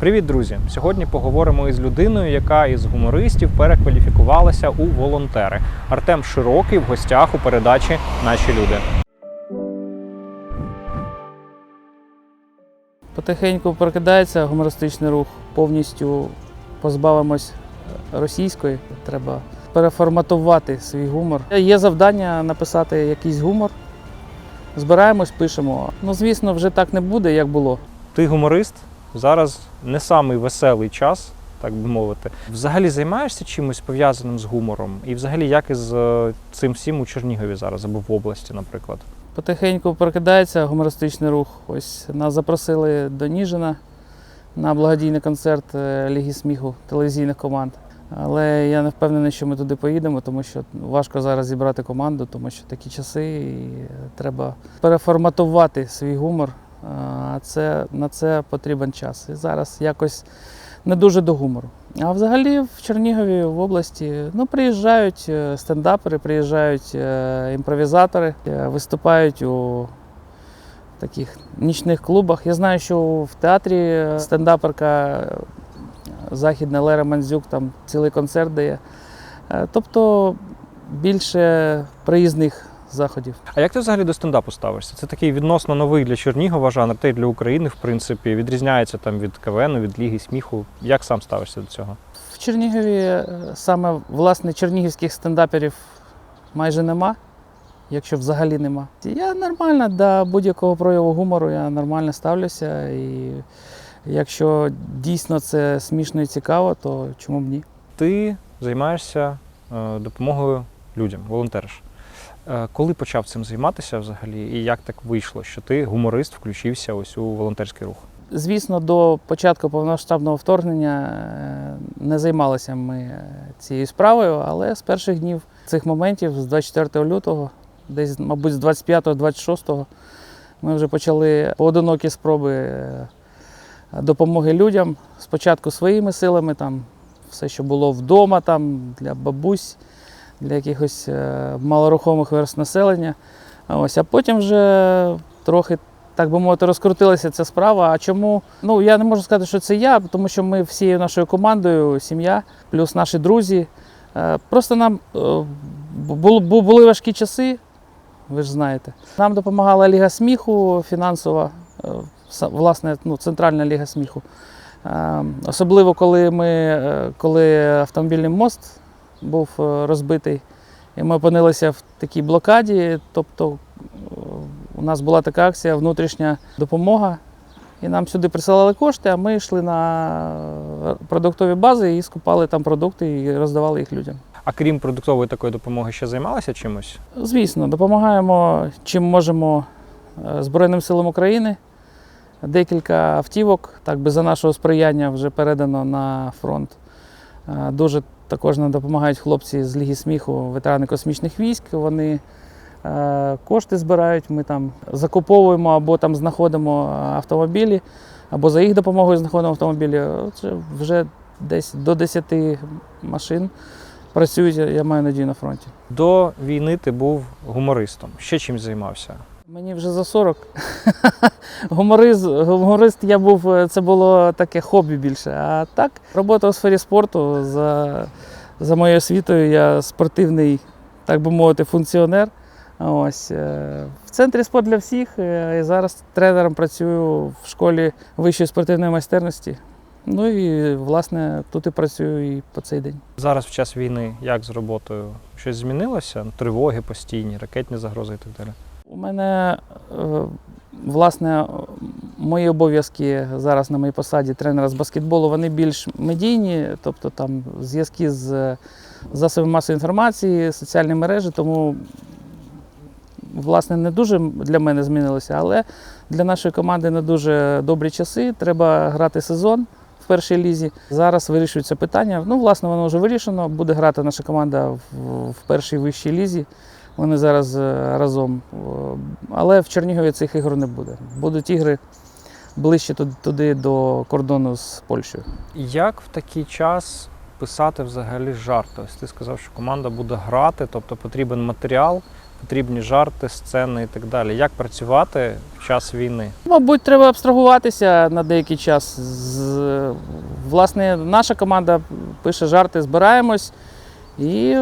Привіт, друзі! Сьогодні поговоримо із людиною, яка із гумористів перекваліфікувалася у волонтери. Артем Широкий в гостях у передачі Наші люди. Потихеньку прокидається гумористичний рух, повністю позбавимось російської. Треба переформатувати свій гумор. Є завдання написати якийсь гумор. Збираємось, пишемо. Ну, звісно, вже так не буде, як було. Ти гуморист зараз не самий веселий час, так би мовити. Взагалі займаєшся чимось пов'язаним з гумором? І взагалі як із е, цим всім у Чернігові зараз або в області, наприклад? Потихеньку прокидається гумористичний рух. Ось нас запросили до Ніжина на благодійний концерт е, Ліги сміху телевізійних команд. Але я не впевнений, що ми туди поїдемо, тому що важко зараз зібрати команду, тому що такі часи і треба переформатувати свій гумор. Це, на це потрібен час. І зараз якось не дуже до гумору. А взагалі в Чернігові в області ну, приїжджають е, стендапери, приїжджають е, імпровізатори, е, виступають у таких нічних клубах. Я знаю, що в театрі стендаперка західна Лера Мандзюк там цілий концерт дає. Тобто більше приїзних заходів. А як ти взагалі до стендапу ставишся? Це такий відносно новий для Чернігова жанр, та й для України, в принципі, відрізняється там від КВН, від Ліги сміху. Як сам ставишся до цього? В Чернігові е, саме власне чернігівських стендаперів майже нема, якщо взагалі нема. Я нормально до будь-якого прояву гумору я нормально ставлюся. І якщо дійсно це смішно і цікаво, то чому б ні? Ти займаєшся е, допомогою людям, волонтериш. Е, коли почав цим займатися взагалі, і як так вийшло, що ти гуморист включився ось у волонтерський рух? Звісно, до початку повномасштабного вторгнення е, не займалися ми е, цією справою, але з перших днів цих моментів, з 24 лютого, десь, мабуть, з 25-26, ми вже почали поодинокі спроби допомоги людям. Спочатку своїми силами, там все, що було вдома, там для бабусь, для якихось е, малорухомих верст населення. Ось, а потім вже трохи так би мовити, розкрутилася ця справа. А чому? Ну я не можу сказати, що це я, тому що ми всією нашою командою, сім'я, плюс наші друзі. Е, Просто нам е, бу- бу- були важкі часи, ви ж знаєте. Нам допомагала Ліга сміху фінансова, власне, ну, центральна ліга сміху. Е, Особливо коли ми, коли автомобільний мост був е, розбитий, і ми опинилися в такій блокаді, тобто е, у нас була така акція внутрішня допомога. І нам сюди присилали кошти, а ми йшли на е, продуктові бази і скупали там продукти і роздавали їх людям. А крім продуктової такої допомоги, ще займалася чимось? Звісно, допомагаємо чим можемо Збройним силам України. Декілька автівок, так би за нашого сприяння вже передано на фронт. Дуже також нам допомагають хлопці з Ліги сміху, ветерани космічних військ. Вони е, кошти збирають, ми там закуповуємо або там знаходимо автомобілі, або за їх допомогою знаходимо автомобілі. Отже, вже десь до 10 машин працюють, я маю надію, на фронті. До війни ти був гумористом. Ще чим займався? Мені вже за 40. Гуморист, гуморист я був, е, це було таке хобі більше. А так, робота у сфері спорту. За, за моєю освітою я спортивний, так би мовити, функціонер. Ось. е, В центрі спорт для всіх. е, І зараз тренером працюю в школі вищої спортивної майстерності. Ну і власне тут і працюю і по цей день. Зараз в час війни як з роботою? Щось змінилося? Тривоги постійні, ракетні загрози і так далі. У мене, е, власне, мої обов'язки зараз на моїй посаді тренера з баскетболу, вони більш медійні, тобто там зв'язки з засобами масової інформації, соціальні мережі, тому власне не дуже для мене змінилося, але для нашої команди не дуже добрі часи. Треба грати сезон першій лізі. Зараз вирішується питання. Ну, власне, воно вже вирішено. Буде грати наша команда в першій вищій лізі. Вони зараз е, разом. Але в Чернігові цих ігор не буде. Будуть ігри ближче туди, до кордону з Польщею. Як в такий час писати взагалі жарти? Ось ти сказав, що команда буде грати, тобто потрібен матеріал. потрібні жарти, сцени і так далі. Як працювати в час війни? Мабуть, треба абстрагуватися на деякий час. Власне, наша команда пише жарти, збираємось і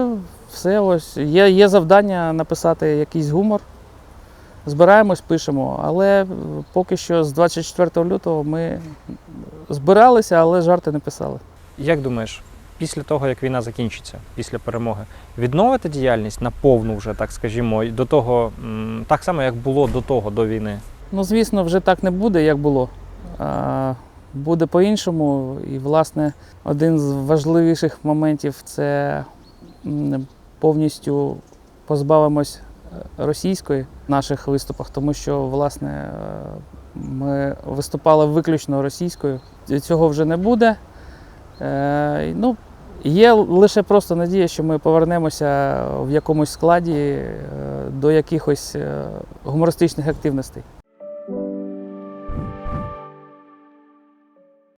все ось. Є, є завдання написати якийсь гумор. Збираємось, пишемо. Але поки що з 24 лютого ми збиралися, але жарти не писали. Як думаєш, після того, як війна закінчиться, після перемоги, відновити діяльність на повну вже, так скажімо, до того, так само, як було до того, до війни? Ну, звісно, вже так не буде, як було. А, буде по-іншому. І, власне, один з важливіших моментів це повністю позбавимось е, російської в наших виступах, тому що, власне, е, ми виступали виключно російською. Цього вже не буде. Е, ну, Є лише просто надія, що ми повернемося в якомусь складі до якихось гумористичних активностей.